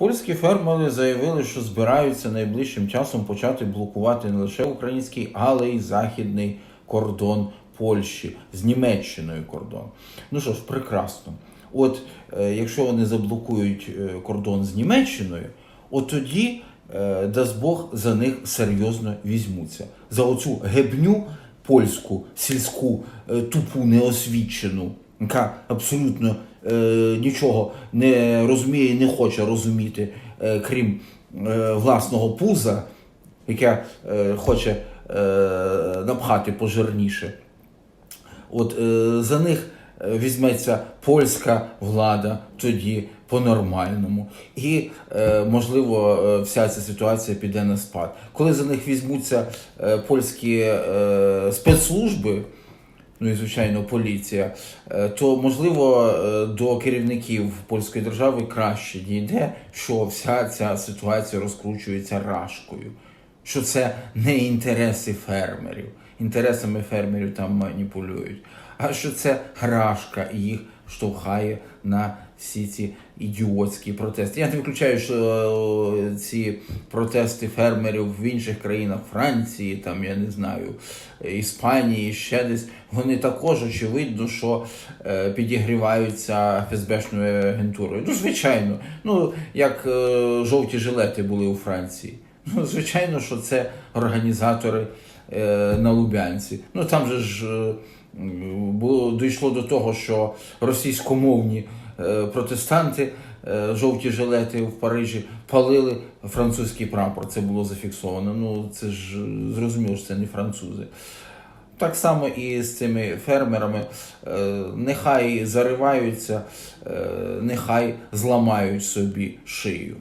Польські фермери заявили, що збираються найближчим часом почати блокувати не лише український, але й західний кордон Польщі з Німеччиною кордон. Ну що ж, прекрасно. От е, якщо вони заблокують е, кордон з Німеччиною, от тоді, е, дасть Бог, за них серйозно візьмуться. За оцю гебню польську, сільську, е, тупу, неосвічену, яка абсолютно нічого не розуміє і не хоче розуміти, е, крім е, власного пуза, яке е, хоче е, напхати пожирніше. От е, за них е, візьметься польська влада тоді по-нормальному. І, е, можливо, е, вся ця ситуація піде на спад. Коли за них візьмуться е, польські е, спецслужби, ну і звичайно поліція, е, то можливо е, до керівників польської держави краще дійде, що вся ця ситуація розкручується рашкою. Що це не інтереси фермерів. Інтересами фермерів там маніпулюють, а що це рашка їх штовхає на всі ці ідіотські протести. Я не виключаю, що е, ці протести фермерів в інших країнах Франції, там я не знаю, Іспанії, ще десь, вони також очевидно, що е, підігріваються ФСБшною агентурою. Ну, звичайно, ну як е, жовті жилети були у Франції. Ну, звичайно, що це організатори на Лубянці. Ну там же ж було дійшло до того, що російськомовні е, протестанти, е, жовті жилети в Парижі палили французький прапор. Це було зафіксовано. Ну це ж е, зрозуміло, що це не французи. Так само і з цими фермерами. Нехай зариваються, нехай зламають собі шию.